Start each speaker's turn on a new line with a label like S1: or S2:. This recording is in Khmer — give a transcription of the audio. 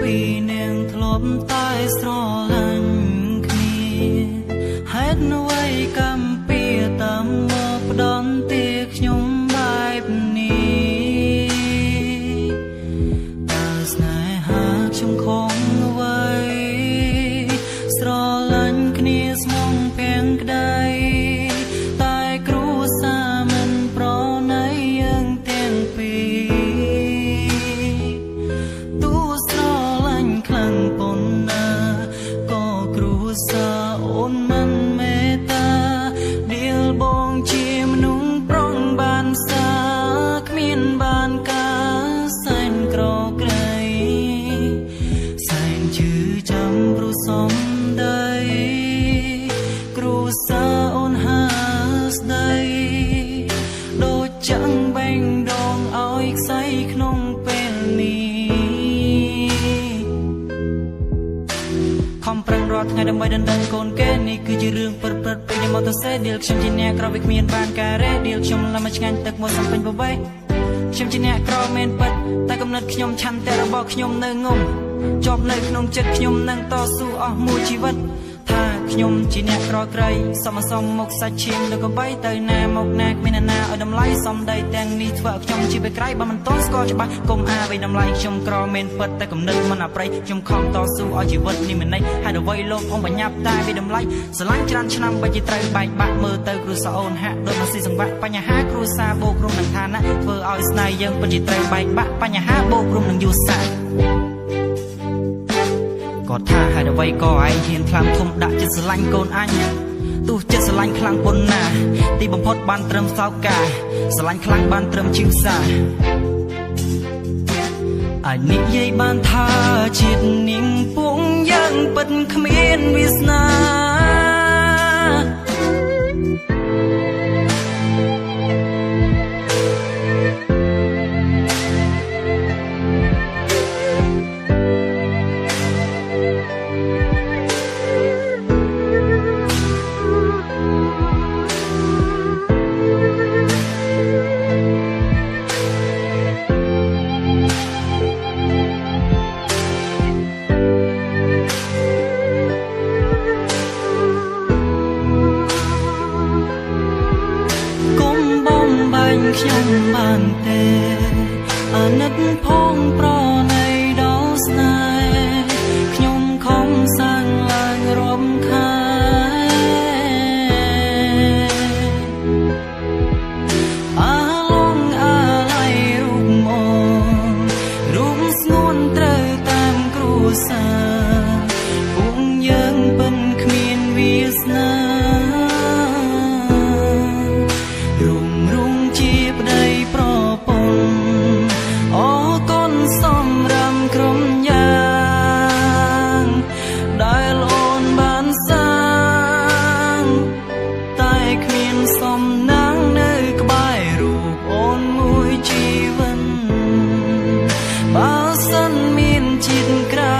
S1: ពីនាងធ្លាប់តែស្រឡាញ់គ្នាហេតុអ្វីកំពីតាមមកផ្ដន់ទាខ្ញុំបែបនេះតើស្នេហា ប្រឹងរាល់ថ្ងៃដើម្បីដណ្ដឹងកូនគេនេះគឺជារឿងពិតពិតពេញនៃមកទៅសេឌីលខ្ញុំជាអ្នកក្រវាគ្មានបានការរ៉េឌីលខ្ញុំឡាមកឆ្ងាញ់ទឹកមកសំពេញបបេខ្ញុំជាអ្នកក្រមែនពិតតែកំណត់ខ្ញុំឆន្ទៈរបស់ខ្ញុំនៅងំជាប់នៅក្នុងចិត្តខ្ញុំនឹងតស៊ូអស់មួយជីវិតថា ខ្ញុំជាអ្នកក្រក្រៃសមសមមុខសាច់ឈាមនៅកំបីទៅណាមកណាគ្មានអ្នកណាឲ្យតម្លៃសំដីទាំងនេះធ្វើឲ្យខ្ញុំជាបេក្រៃបើមិនតន់ស្គាល់ច្បាស់កុំអាវៃតម្លៃខ្ញុំក្រមែនពិតតែកំណត់មិនអប្រៃខ្ញុំខំតស៊ូឲ្យជីវិតនេះមិនន័យហើយអ្វីលោកផងបញ្ញាប់តែវាតម្លៃស្រឡាញ់ច្រើនឆ្នាំបើជាត្រូវបែកបាក់មើលទៅគ្រួសារអូនហាក់ដូចមកស៊ីសង្វាក់បញ្ហាគ្រួសារបូករុំនឹងឋានៈធ្វើឲ្យស្នេហ៍យើងពិតជាត្រូវបែកបាក់បញ្ហាបូករុំនឹងយូរសាក់ គាត់ថាហេតុអ្វីក៏ឯងហ៊ានខ្លាំងធំដាក់ចិត្តស្រឡាញ់កូនអញទោះចិត្តស្រឡាញ់ខ្លាំងប៉ុណ្ណា ទីបំផុតបានត្រឹមសោកកាស្រឡាញ់ខ្លាំងបានត្រឹមឈឺផ្សាអាចនិយាយបានថាជាតិនាងពួងយ៉ាងពិតគ្មានវាសនា ខ្ញុំបានទេអាណិតផងប្រណីដល់ស្នេហ៍ មានជាតិក្រៅ